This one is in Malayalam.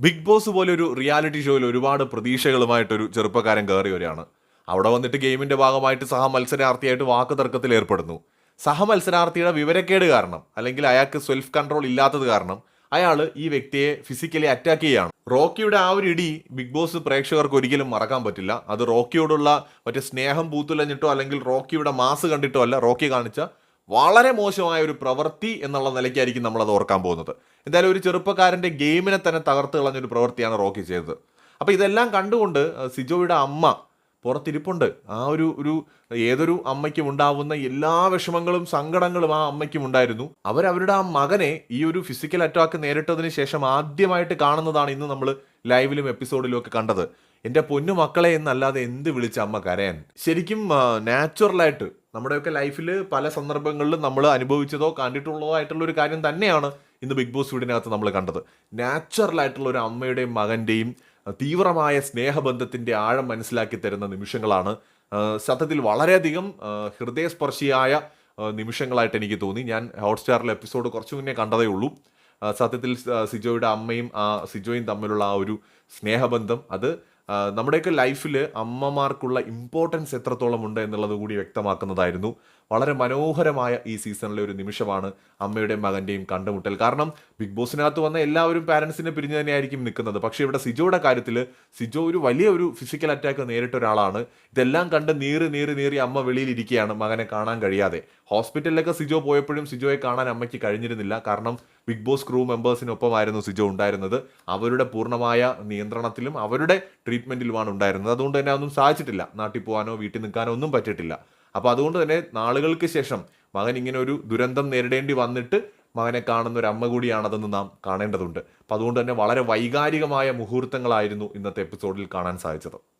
ബിഗ് ബോസ് പോലെ ഒരു റിയാലിറ്റി ഷോയിൽ ഒരുപാട് പ്രതീക്ഷകളുമായിട്ടൊരു ചെറുപ്പക്കാരൻ കയറി വരികയാണ്. അവിടെ വന്നിട്ട് ഗെയിമിന്റെ ഭാഗമായിട്ട് സഹ മത്സരാർത്ഥിയായിട്ട് വാക്ക് തർക്കത്തിൽ ഏർപ്പെടുന്നു. സഹ മത്സരാർത്ഥിയുടെ വിവരക്കേട് കാരണം അല്ലെങ്കിൽ അയാൾക്ക് സെൽഫ് കൺട്രോൾ ഇല്ലാത്തത് കാരണം അയാൾ ഈ വ്യക്തിയെ ഫിസിക്കലി അറ്റാക്ക് ചെയ്യുകയാണ്. റോക്കിയുടെ ആ ഒരു ഇടി ബിഗ് ബോസ് പ്രേക്ഷകർക്ക് ഒരിക്കലും മറക്കാൻ പറ്റില്ല. അത് റോക്കിയോടുള്ള മറ്റേ സ്നേഹം പൂത്തുലഞ്ഞിട്ടോ അല്ലെങ്കിൽ റോക്കിയുടെ മാസ് കണ്ടിട്ടോ അല്ല റോക്കി കാണിച്ച വളരെ മോശമായ ഒരു പ്രവൃത്തി എന്നുള്ള നിലയ്ക്കായിരിക്കും നമ്മൾ അത് ഓർക്കാൻ പോകുന്നത്. എന്തായാലും ഒരു ചെറുപ്പക്കാരന്റെ ഗെയിമിനെ തന്നെ തകർത്ത് കളഞ്ഞൊരു പ്രവൃത്തിയാണ് റോക്കി ചെയ്തത്. അപ്പോൾ ഇതെല്ലാം കണ്ടുകൊണ്ട് സിജോയുടെ അമ്മ പുറത്തിരിപ്പുണ്ട്. ആ ഒരു ഒരു ഏതൊരു അമ്മയ്ക്കും ഉണ്ടാവുന്ന എല്ലാ വിഷമങ്ങളും സങ്കടങ്ങളും ആ അമ്മയ്ക്കും ഉണ്ടായിരുന്നു. അവരവരുടെ ആ മകനെ ഈ ഒരു ഫിസിക്കൽ അറ്റാക്ക് നേരിട്ടതിന് ശേഷം ആദ്യമായിട്ട് കാണുന്നതാണ് ഇന്ന് നമ്മൾ ലൈവിലും എപ്പിസോഡിലും ഒക്കെ കണ്ടത്. എന്റെ പൊന്നു മക്കളെ എന്നല്ലാതെ എന്ത് വിളിച്ച അമ്മ കരയാൻ? ശരിക്കും നാച്ചുറലായിട്ട് നമ്മുടെയൊക്കെ ലൈഫിൽ പല സന്ദർഭങ്ങളിലും നമ്മൾ അനുഭവിച്ചതോ കണ്ടിട്ടുള്ളതോ ആയിട്ടുള്ള ഒരു കാര്യം തന്നെയാണ് ഇന്ന് ബിഗ് ബോസ് വീടിനകത്ത് നമ്മൾ കണ്ടത്. നാച്ചുറലായിട്ടുള്ള ഒരു അമ്മയുടെയും മകന്റെയും തീവ്രമായ സ്നേഹബന്ധത്തിന്റെ ആഴം മനസ്സിലാക്കി തരുന്ന നിമിഷങ്ങളാണ്. സത്യത്തിൽ വളരെയധികം ഹൃദയസ്പർശിയായ നിമിഷങ്ങളായിട്ട് എനിക്ക് തോന്നി. ഞാൻ ഹോട്ട്സ്റ്റാറിലെ എപ്പിസോഡ് കുറച്ച് മുന്നേ കണ്ടതേ ഉള്ളൂ. സത്യത്തിൽ സിജോയുടെ അമ്മയും ആ സിജോയും തമ്മിലുള്ള ആ ഒരു സ്നേഹബന്ധം അത് നമ്മുടെയൊക്കെ ലൈഫിൽ അമ്മമാർക്കുള്ള ഇമ്പോർട്ടൻസ് എത്രത്തോളം ഉണ്ട് എന്നുള്ളത് കൂടി വ്യക്തമാക്കുന്നതായിരുന്നു. വളരെ മനോഹരമായ ഈ സീസണിലെ ഒരു നിമിഷമാണ് അമ്മയുടെയും മകന്റെയും കണ്ടുമുട്ടൽ. കാരണം ബിഗ് ബോസിനകത്ത് വന്ന എല്ലാവരും പാരൻസിനെ പിരിഞ്ഞു തന്നെയായിരിക്കും നിൽക്കുന്നത്. പക്ഷേ ഇവിടെ സിജോയുടെ കാര്യത്തിൽ സിജോ ഒരു വലിയ ഒരു ഫിസിക്കൽ അറ്റാക്ക് നേരിട്ട ഒരാളാണ്. ഇതെല്ലാം കണ്ട് നീറി നീറി നീറി അമ്മ വെളിയിലിരിക്കുകയാണ് മകനെ കാണാൻ കഴിയാതെ. ഹോസ്പിറ്റലിലൊക്കെ സിജോ പോയപ്പോഴും സിജോയെ കാണാൻ അമ്മയ്ക്ക് കഴിഞ്ഞിരുന്നില്ല. കാരണം ബിഗ് ബോസ് ക്രൂ മെമ്പേഴ്സിനൊപ്പമായിരുന്നു സിജോ ഉണ്ടായിരുന്നത്. അവരുടെ പൂർണമായ നിയന്ത്രണത്തിലും അവരുടെ ട്രീറ്റ്മെന്റിലുമാണ് ഉണ്ടായിരുന്നത്. അതുകൊണ്ട് തന്നെ അതൊന്നും സാധിച്ചിട്ടില്ല. നാട്ടിൽ പോകാനോ വീട്ടിൽ നിൽക്കാനോ ഒന്നും പറ്റിയിട്ടില്ല. അപ്പോൾ അതുകൊണ്ട് തന്നെ നാളുകൾക്ക് ശേഷം മകൻ ഇങ്ങനെ ഒരു ദുരന്തം നേരിടേണ്ടി വന്നിട്ട് മകനെ കാണുന്ന ഒരു അമ്മ കൂടിയാണതെന്ന് നാം കാണേണ്ടതുണ്ട്. അപ്പം അതുകൊണ്ട് തന്നെ വളരെ വൈകാരികമായ മുഹൂർത്തങ്ങളായിരുന്നു ഇന്നത്തെ എപ്പിസോഡിൽ കാണാൻ സാധിച്ചത്.